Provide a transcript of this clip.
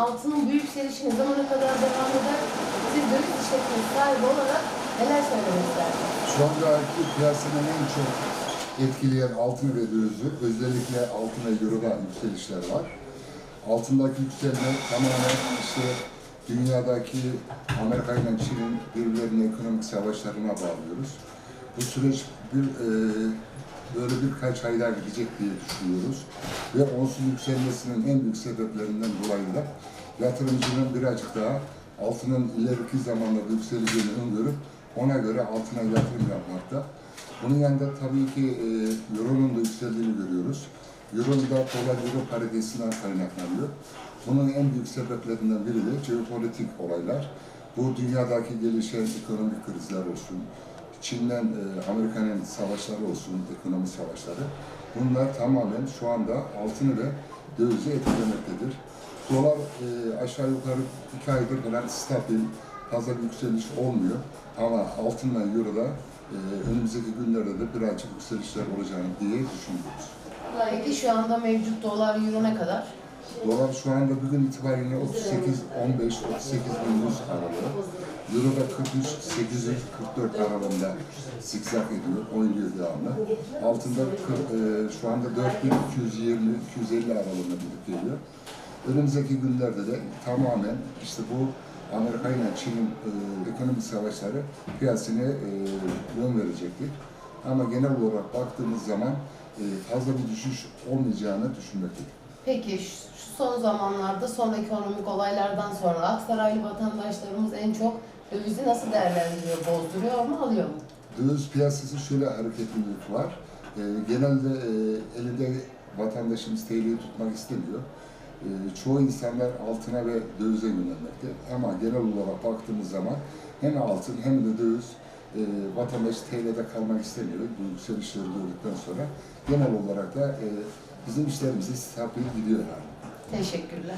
altının bu yükselişi ne zamana kadar devam eder? Siz döviz işletmesi sahibi olarak neler söylemek istersiniz? Şu andaki piyasanın en çok etkileyen altın ve dövizü, özellikle altın ve euroda yükselişler var. Altındaki yükselme tamamen işte dünyadaki Amerika ile Çin'in birbirlerinin ekonomik savaşlarına bağlıyoruz. Bu süreç bir e, böyle birkaç ay daha gidecek diye düşünüyoruz. Ve onsuz yükselmesinin en büyük sebeplerinden dolayı da yatırımcının birazcık daha altının ileriki zamanlarda yükseleceğini öngörüp ona göre altına yatırım yapmakta. Bunun yanında tabii ki e, Euro'nun da yükseldiğini görüyoruz. Euro'nun da dolar Euro paritesinden kaynaklanıyor. Bunun en büyük sebeplerinden biri de jeopolitik olaylar. Bu dünyadaki gelişen ekonomik krizler olsun, Çin'den e, Amerika'nın savaşları olsun, ekonomi savaşları. Bunlar tamamen şu anda altını ve dövizi etkilemektedir. Dolar e, aşağı yukarı iki aydır falan stabil, fazla bir yükseliş olmuyor. Ama altınla Euro'da e, önümüzdeki günlerde de birazcık yükselişler olacağını diye düşünüyoruz. Peki şu anda mevcut dolar euro ne kadar? Dolar şu anda bugün itibariyle 38, 15, 38 bin 100 aralığı. Euro da 43, 844 aralığında zikzak ediyor, oynuyor devamlı. Altında kır- e, şu anda 4220, 250 aralığında gidip geliyor. Önümüzdeki günlerde de tamamen işte bu Amerika ile Çin'in e, ekonomik savaşları piyasaya e, yön verecektir. Ama genel olarak baktığımız zaman e, fazla bir düşüş olmayacağını düşünmekteyim. Peki şu son zamanlarda son ekonomik olaylardan sonra Aksaraylı vatandaşlarımız en çok dövizi nasıl değerlendiriyor? Bozduruyor mu, alıyor mu? Döviz piyasası şöyle hareketlilik var. E, genelde e, elinde vatandaşımız TL'yi tutmak istemiyor. E, çoğu insanlar altına ve dövize yönelmekte. Ama genel olarak baktığımız zaman hem altın hem de döviz e, vatandaş TL'de kalmak istemiyor. Bu yükselişleri gördükten sonra genel olarak da e, bizim işlerimiz stabil gidiyor yani. Teşekkürler.